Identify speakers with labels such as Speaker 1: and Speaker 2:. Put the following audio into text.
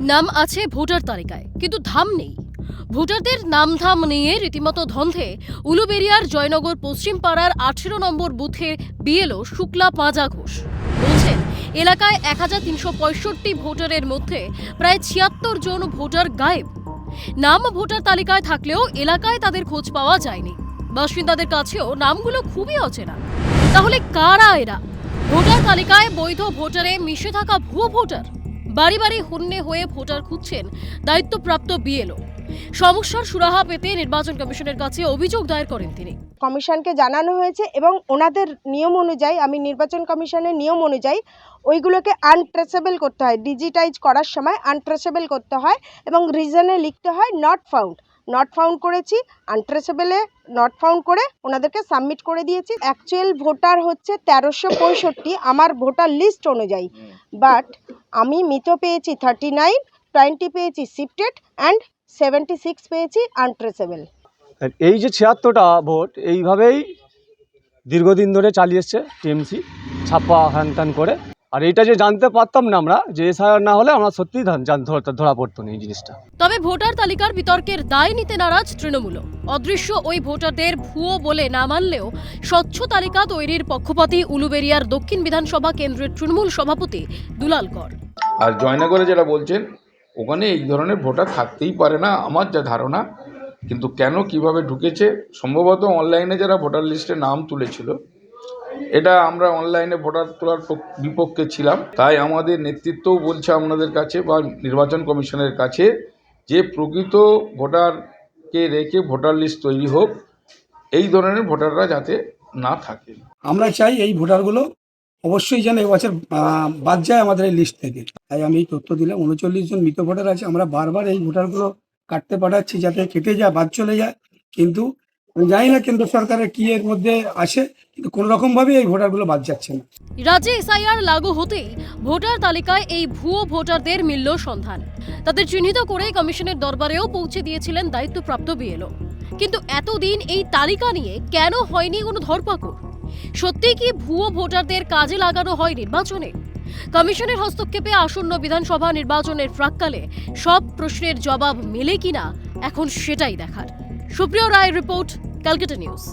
Speaker 1: নাম আছে ভোটার তালিকায়, কিন্তু ধাম নেই। ভোটারদের নাম ধাম নিয়ে রীতিমতো ধন্ধে উলুবেরিয়ার জয়নগর পশ্চিম পাড়ার আঠেরো নম্বর বুথে বিএলও শুক্লা পাঁজা ঘোষ বলছেন, এলাকায় এক হাজার তিনশো পঁয়ষট্টি ভোটারের মধ্যে প্রায় ছিয়াত্তর জন ভোটার গায়েব। নাম ভোটার তালিকায় থাকলেও এলাকায় তাদের খোঁজ পাওয়া যায়নি। বাসিন্দাদের কাছেও নামগুলো খুবই অচেনা। তাহলে কারা এরা? ভোটার তালিকায় বৈধ ভোটারে মিশে থাকা ভুয়ো ভোটার? বাড়ি বাড়ি হন্যে হয়ে ভোটার খুঁজছেন দায়িত্বপ্রাপ্ত বিএলও। সমস্যার সুরাহা পেতে নির্বাচন কমিশনের কাছে অভিযোগ দায়ের করেন তিনি।
Speaker 2: কমিশনকে জানানো হয়েছে এবং ওনাদের নিয়ম অনুযায়ী, আমি নির্বাচন কমিশনের নিয়ম অনুযায়ী ওইগুলোকে আনট্রেসেবল করতে হয়। ডিজিটাইজ করার সময় আনট্রেসেবল করতে হয় এবং রিজনে লিখতে হয় নট ফাউন্ড নট ফাউন্ড করেছি আনট্রেসেবলে নট ফাউন্ড করে ওনাদেরকে সাবমিট করে দিয়েছি। অ্যাকচুয়াল ভোটার হচ্ছে তেরোশো পঁয়ষট্টি আমার ভোটার লিস্ট অনুযায়ী। বাট আমি মৃত পেয়েছি থার্টি নাইন টোয়েন্টি পেয়েছি শিফটেড অ্যান্ড সেভেন্টি সিক্স পেয়েছি আনট্রেসেবেল
Speaker 3: এই যে ছিয়াত্তরটা ভোট এইভাবেই দীর্ঘদিন ধরে চালিয়ে এসছে টিএমসি ছাপ্পা হ্যান করে। আর এইটা যে জানতে পারতাম না আমরা যে এসআইআর না হলে আমরা সত্যিই ধরা পড়তো না এই জিনিসটা।
Speaker 1: তবে ভোটার তালিকার বিতর্কের দায় নিতে নারাজ তৃণমূল অদৃশ্য ওই ভোটারদের ভুয়ো বলে না মানলেও স্বচ্ছ তালিকা তৈরির পক্ষপাতী উলুবেরিয়ার দক্ষিণ বিধানসভা কেন্দ্রের তৃণমূল সভাপতি দুলাল কর।
Speaker 4: আর জয়নগরে যেটা বলছেন ওখানে এই ধরনের ভোটার থাকতেই পারে না আমার যা ধারণা। কিন্তু কেন কীভাবে ঢুকেছে সম্ভবত অনলাইনে যারা ভোটার লিস্টে নাম তুলেছিল এটা আমরা অনলাইনে ভোটার তোলার পক- বিপক্ষে ছিলাম। তাই আমাদের নেতৃত্বও বলছে আপনাদের কাছে বা নির্বাচন কমিশনের কাছে যে প্রকৃত ভোটারকে রেখে ভোটার লিস্ট তৈরি হোক, এই ধরনের ভোটাররা যাতে না থাকে।
Speaker 5: আমরা চাই এই ভোটারগুলো অবশ্যই যেন এবছর বাদ যায় আমাদের এই লিস্ট থেকে। তাই আমি এই তথ্য দিলাম। উনচল্লিশ জন মৃত ভোটার আছে। আমরা বারবার এই ভোটারগুলো কাটতে পাঠাচ্ছি যাতে কেটে যায়, বাদ চলে যায়। কিন্তু জানি না কেন্দ্র সরকারের কি এর মধ্যে আসে কিন্তু এই বাদ যাচ্ছে না।
Speaker 1: রাজ্যে এসআইআর লাগু ভোটার তালিকায় এই ভুয়ো ভোটারদের মিলল সন্ধান। তাদের চিহ্নিত করে কমিশনের দরবারেও পৌঁছে দিয়েছিলেন দায়িত্বপ্রাপ্ত বিএলও। কিন্তু এতদিন এই তালিকা নিয়ে কেন হয়নি কোনো ধরপাকড়? সত্যি কি ভুয়ো ভোটারদের কাজে লাগানো হয় নির্বাচনে? কমিশনের হস্তক্ষেপে আসন্ন বিধানসভা নির্বাচনের প্রাককালে সব প্রশ্নের জবাব মেলে কিনা এখন সেটাই দেখার। সুপ্রিয় রায় রিপোর্ট ক্যালকাটা নিউজ